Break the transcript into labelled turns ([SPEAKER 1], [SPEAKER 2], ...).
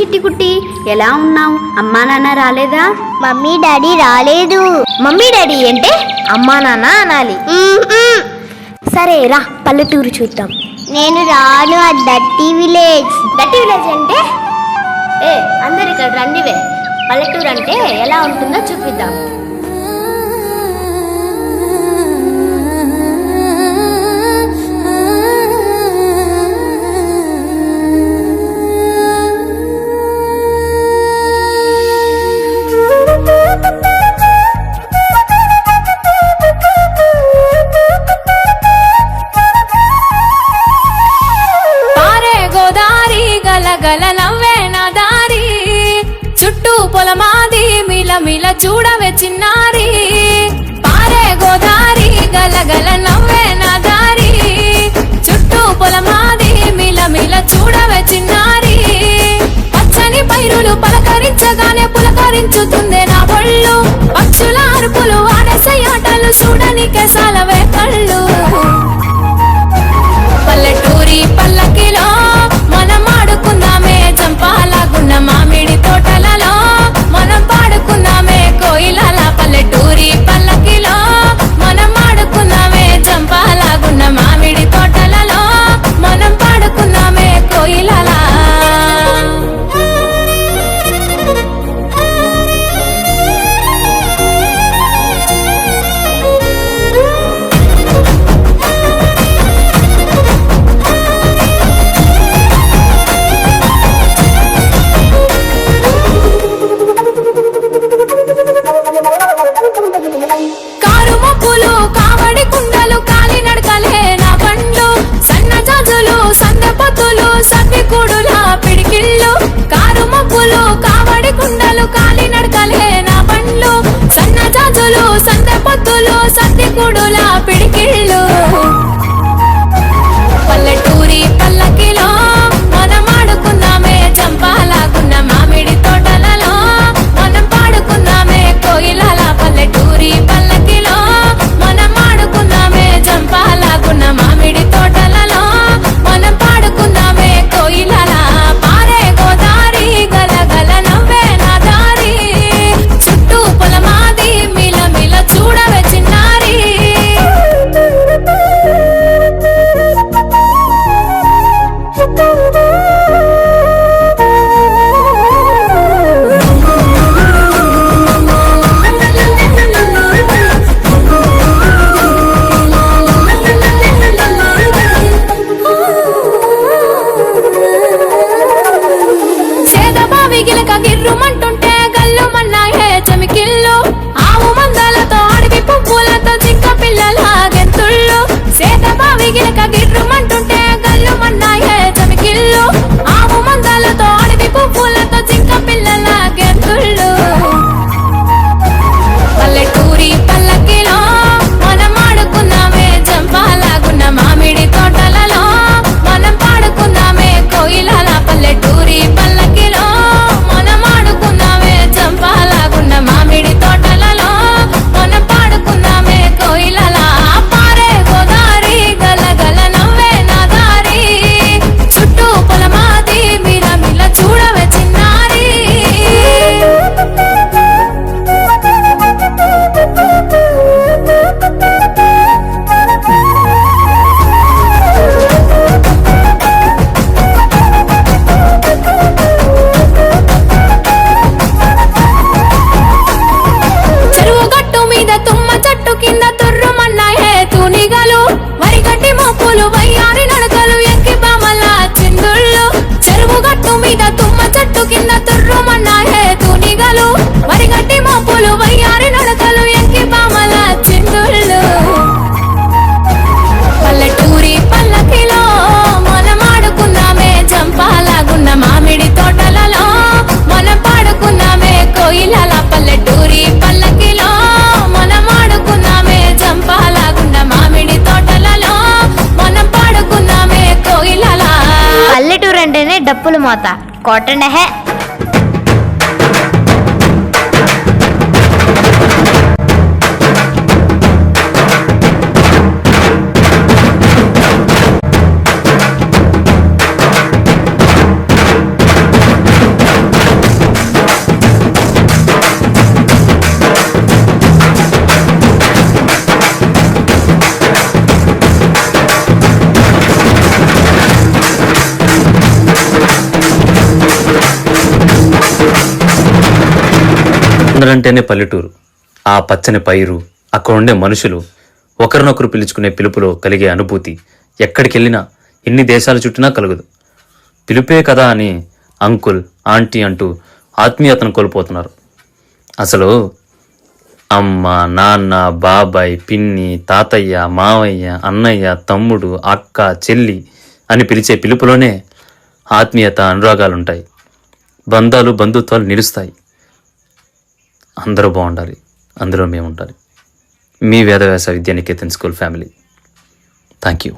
[SPEAKER 1] చిట్టి కుట్టి ఎలా ఉన్నావు? అమ్మా నాన్న రాలేదా?
[SPEAKER 2] మమ్మీ డాడీ రాలేదు.
[SPEAKER 3] మమ్మీ డాడీ అంటే? అమ్మా నాన్న అనాలి. సరే రా పల్లెటూరు చూద్దాం.
[SPEAKER 2] నేను రాను ఆ దట్టి విలేజ్.
[SPEAKER 3] దట్టి విలేజ్ అంటే? ఏ అందరు ఇక్కడ రండివే. పల్లెటూరు అంటే ఎలా ఉంటుందో చూపిద్దాం.
[SPEAKER 4] వెల నవ్వే నా దారి. చుట్టూ పొలమాది మిల చూడవే చిన్నారి. పారే గోదారి గల నవ్వే నా దారి. చుట్టూ పొలమాది మిల చూడవే చిన్నారి. పచ్చని పైరులు పలకరించగానే పులకరించుతుందే
[SPEAKER 3] డప్పులు మోత కోటండహే
[SPEAKER 5] అందరంటేనే పల్లెటూరు. ఆ పచ్చని పైరు అక్కడ ఉండే మనుషులు ఒకరినొకరు పిలుచుకునే పిలుపులో కలిగే అనుభూతి ఎక్కడికి వెళ్ళినా ఎన్ని దేశాలు చుట్టినా కలగదు. పిలుపే కదా అని అంకుల్ ఆంటీ అంటూ ఆత్మీయతను కోల్పోతున్నారు. అసలు అమ్మ నాన్న బాబాయ్ పిన్ని తాతయ్య మావయ్య అన్నయ్య తమ్ముడు అక్క చెల్లి అని పిలిచే పిలుపులోనే ఆత్మీయత అనురాగాలుంటాయి. బంధాలు బంధుత్వాలు నిలుస్తాయి. అందరూ బాగుండాలి. అందులో మేము ఉండాలి మీ Vedavyasa Vidyaniketan school family. Thank you